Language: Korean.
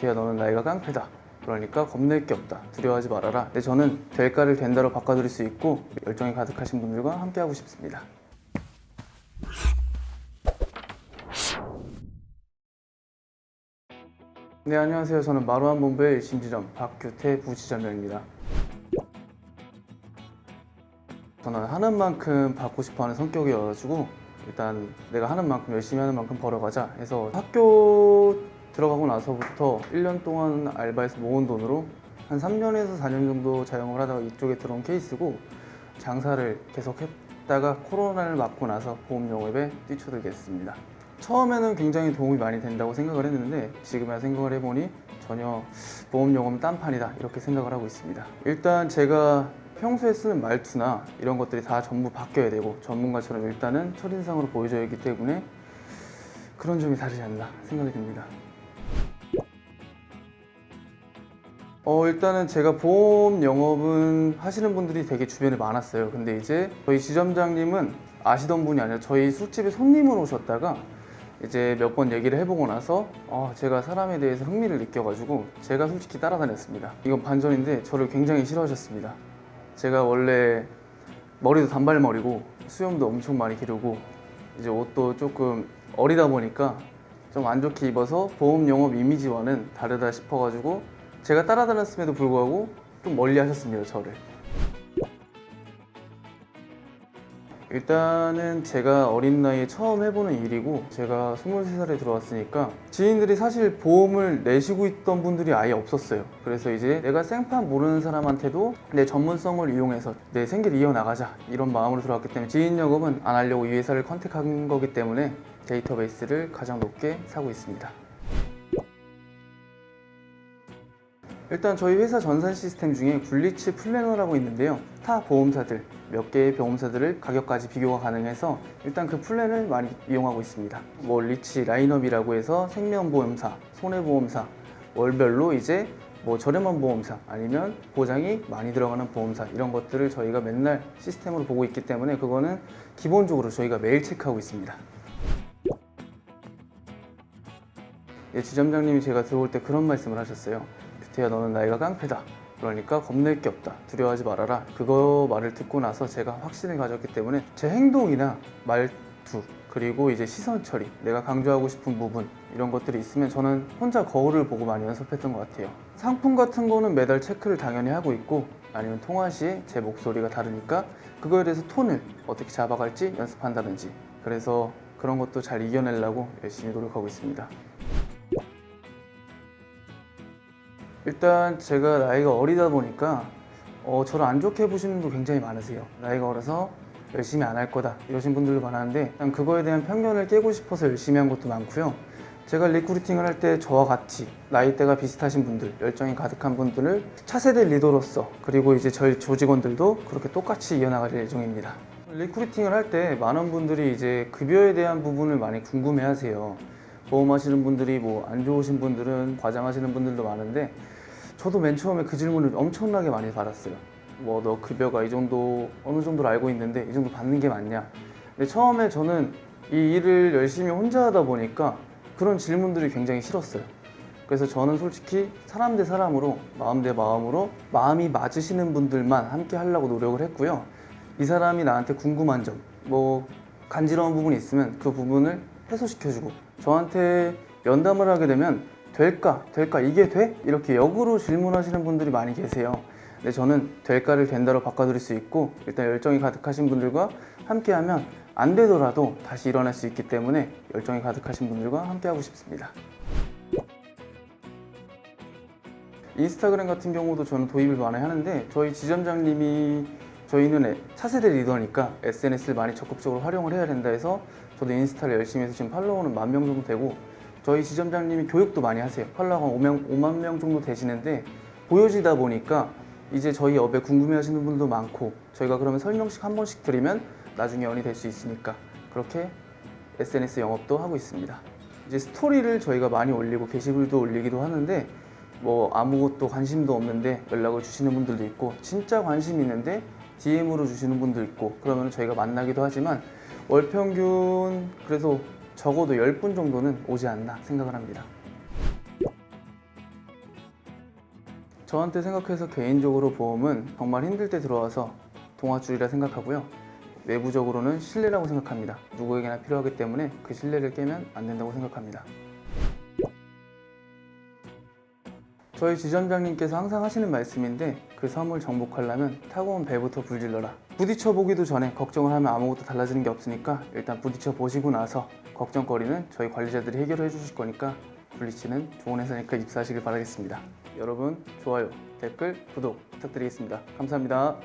뷰티야 너는 나이가 깡패다. 그러니까 겁낼 게 없다. 두려워하지 말아라. 근데 저는 될까를 된다로 바꿔드릴 수 있고 열정이 가득하신 분들과 함께하고 싶습니다. 네 안녕하세요. 저는 마루한 본부의 일심지점 박규태 부지점장입니다. 저는 하는 만큼 받고 싶어하는 성격이어가지고 일단 내가 하는 만큼 열심히 하는 만큼 벌어가자 해서 학교 들어가고 나서부터 1년 동안 알바해서 모은 돈으로 한 3년에서 4년 정도 자영업을 하다가 이쪽에 들어온 케이스고 장사를 계속 했다가 코로나를 맞고 나서 보험 영업에 뛰쳐들겠습니다. 처음에는 굉장히 도움이 많이 된다고 생각을 했는데 지금야 생각을 해보니 전혀 보험 영업은 딴판이다 이렇게 생각을 하고 있습니다. 일단 제가 평소에 쓰는 말투나 이런 것들이 다 전부 바뀌어야 되고 전문가처럼 일단은 첫인상으로 보여줘야 하기 때문에 그런 점이 다르지 않나 생각이 듭니다. 어 일단은 제가 보험 영업은 하시는 분들이 되게 주변에 많았어요. 근데 이제 저희 지점장님은 아시던 분이 아니라 저희 술집에 손님으로 오셨다가 이제 몇 번 얘기를 해보고 나서 어, 제가 사람에 대해서 흥미를 느껴가지고 제가 솔직히 따라다녔습니다. 이건 반전인데 저를 굉장히 싫어하셨습니다. 제가 원래 머리도 단발머리고 수염도 엄청 많이 기르고 이제 옷도 조금 어리다 보니까 좀 안 좋게 입어서 보험 영업 이미지와는 다르다 싶어가지고 제가 따라다녔음에도 불구하고 좀 멀리 하셨습니다 저를. 일단은 제가 어린 나이에 처음 해보는 일이고 제가 23살에 들어왔으니까 지인들이 사실 보험을 내시고 있던 분들이 아예 없었어요. 그래서 이제 내가 생판 모르는 사람한테도 내 전문성을 이용해서 내 생계를 이어나가자 이런 마음으로 들어왔기 때문에 지인 영업은 안 하려고 이 회사를 컨택한 거기 때문에 데이터베이스를 가장 높게 사고 있습니다 일단 저희 회사 전산 시스템 중에 굴리치 플래너라고 있는데요. 타 보험사들 몇 개의 보험사들을 가격까지 비교가 가능해서 일단 그 플랜을 많이 이용하고 있습니다. 뭐 리치 라인업이라고 해서 생명보험사, 손해보험사, 월별로 이제 뭐 저렴한 보험사 아니면 보장이 많이 들어가는 보험사 이런 것들을 저희가 맨날 시스템으로 보고 있기 때문에 그거는 기본적으로 저희가 매일 체크하고 있습니다. 예, 지점장님이 제가 들어올 때 그런 말씀을 하셨어요. 뷰티야 너는 나이가 깡패다. 그러니까 겁낼 게 없다. 두려워하지 말아라. 그거 말을 듣고 나서 제가 확신을 가졌기 때문에 제 행동이나 말투 그리고 이제 시선 처리, 내가 강조하고 싶은 부분 이런 것들이 있으면 저는 혼자 거울을 보고 많이 연습했던 것 같아요. 상품 같은 거는 매달 체크를 당연히 하고 있고 아니면 통화 시에 제 목소리가 다르니까 그거에 대해서 톤을 어떻게 잡아갈지 연습한다든지 그래서 그런 것도 잘 이겨내려고 열심히 노력하고 있습니다. 일단 제가 나이가 어리다 보니까 어, 저를 안 좋게 보시는 분도 굉장히 많으세요. 나이가 어려서 열심히 안 할 거다 이러신 분들도 많았는데 난 그거에 대한 편견을 깨고 싶어서 열심히 한 것도 많고요. 제가 리크루팅을 할 때 저와 같이 나이대가 비슷하신 분들, 열정이 가득한 분들을 차세대 리더로서 그리고 이제 저희 조직원들도 그렇게 똑같이 이어나갈 예정입니다. 리크루팅을 할 때 많은 분들이 이제 급여에 대한 부분을 많이 궁금해하세요. 보험하시는 분들이 뭐 안 좋으신 분들은 과장하시는 분들도 많은데 저도 맨 처음에 그 질문을 엄청나게 많이 받았어요. 뭐 너 급여가 이 정도 어느 정도로 알고 있는데 이 정도 받는 게 맞냐? 근데 처음에 저는 이 일을 열심히 혼자 하다 보니까 그런 질문들이 굉장히 싫었어요. 그래서 저는 솔직히 사람 대 사람으로 마음 대 마음으로 마음이 맞으시는 분들만 함께 하려고 노력을 했고요. 이 사람이 나한테 궁금한 점, 뭐 간지러운 부분이 있으면 그 부분을 해소시켜주고 저한테 면담을 하게 되면 될까? 될까? 이게 돼? 이렇게 역으로 질문하시는 분들이 많이 계세요. 근데 저는 될까를 된다로 바꿔드릴 수 있고 일단 열정이 가득하신 분들과 함께하면 안 되더라도 다시 일어날 수 있기 때문에 열정이 가득하신 분들과 함께하고 싶습니다. 인스타그램 같은 경우도 저는 도입을 많이 하는데 저희 지점장님이 저희는 차세대 리더니까 SNS를 많이 적극적으로 활용을 해야 된다 해서 저도 인스타를 열심히 해서 지금 팔로워는 만 명 정도 되고 저희 지점장님이 교육도 많이 하세요. 팔로워가 5명, 5만 명 정도 되시는데 보여지다 보니까 이제 저희 업에 궁금해 하시는 분도 많고 저희가 그러면 설명식 한 번씩 드리면 나중에 연이 될 수 있으니까 그렇게 SNS 영업도 하고 있습니다. 이제 스토리를 저희가 많이 올리고 게시글도 올리기도 하는데 뭐 아무것도 관심도 없는데 연락을 주시는 분들도 있고 진짜 관심 있는데 DM으로 주시는 분도 있고 그러면 저희가 만나기도 하지만 월 평균 그래서 적어도 10분 정도는 오지 않나 생각을 합니다. 저한테 생각해서 개인적으로 보험은 정말 힘들 때 들어와서 동화줄이라 생각하고요. 내부적으로는 신뢰라고 생각합니다. 누구에게나 필요하기 때문에 그 신뢰를 깨면 안 된다고 생각합니다. 저희 지점장님께서 항상 하시는 말씀인데 그 선물 정복하려면 타고 온 배부터 불질러라. 부딪혀 보기도 전에 걱정을 하면 아무것도 달라지는 게 없으니까 일단 부딪혀 보시고 나서 걱정거리는 저희 관리자들이 해결해 주실 거니까 블리치는 좋은 회사니까 입사하시길 바라겠습니다. 여러분 좋아요, 댓글, 구독 부탁드리겠습니다. 감사합니다.